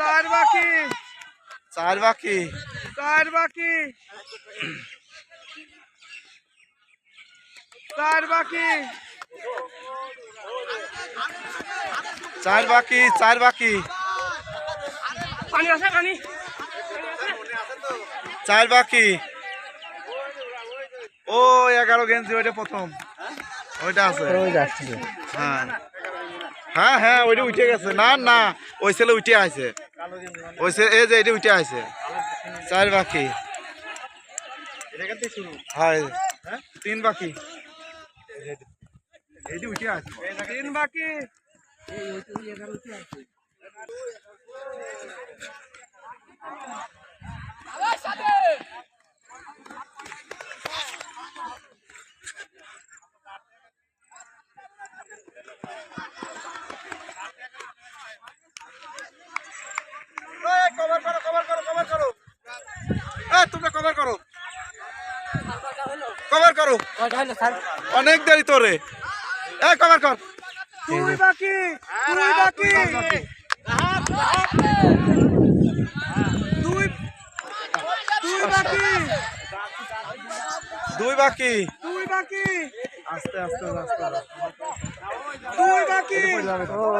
চার বাকি। চার বাকি। চার বাকি। চার বাকি। চার বাকি চার বাকি। পানি আছে পানি। চার বাকি। ও এগারো গেঞ্জি ওইটা প্রথম। ওইটা আছে। হ্যাঁ। হ্যাঁ হ্যাঁ ওইটা উঠে গেছে। না না ওই ছেলে উঠে আছে। ওই ছেলে এই যে এটা উঠে আছে চার বাকি। হ্যাঁ তিন বাকি। এইটি উঠে আছে তিন বাকি। কভার করো কভার করো কভার করো এ তোমরা কভার করো কভার করো অনেক দেরি তোরে। এ কভার কর। দুই বাকি দুই বাকি। দুই দুই বাকি। দুই বাকি। দুই বাকি। আস্তে আস্তে আস্তে। দুই বাকি।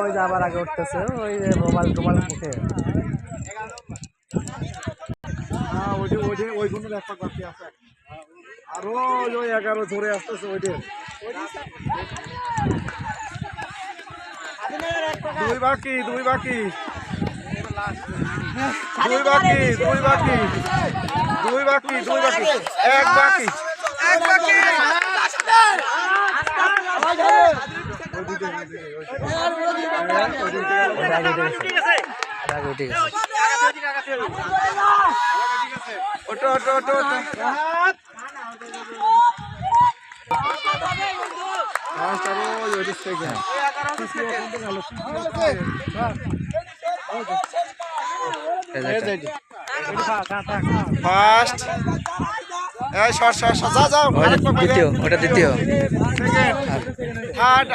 ওই যে আবার আগে উঠতেছে। ওই যে মোবাইল টোবাইল মুখে। হ্যাঁ ওই যে ওই যে ওইগুলো একটা বাকি আছে। আরও ওই এগারো ধরে আসতেছে ওইটা দুই বাকি দুই বাকি। দুই বাকি দুই বাকি। দুই বাকি দুই বাকি। এক বাকি। এক বাকি। উঠে গেছে ওটো ওটো ওটো ফার্স্ট এই শর্ট শর্ট যা যাও দ্বিতীয় ওটা দ্বিতীয়। থার্ড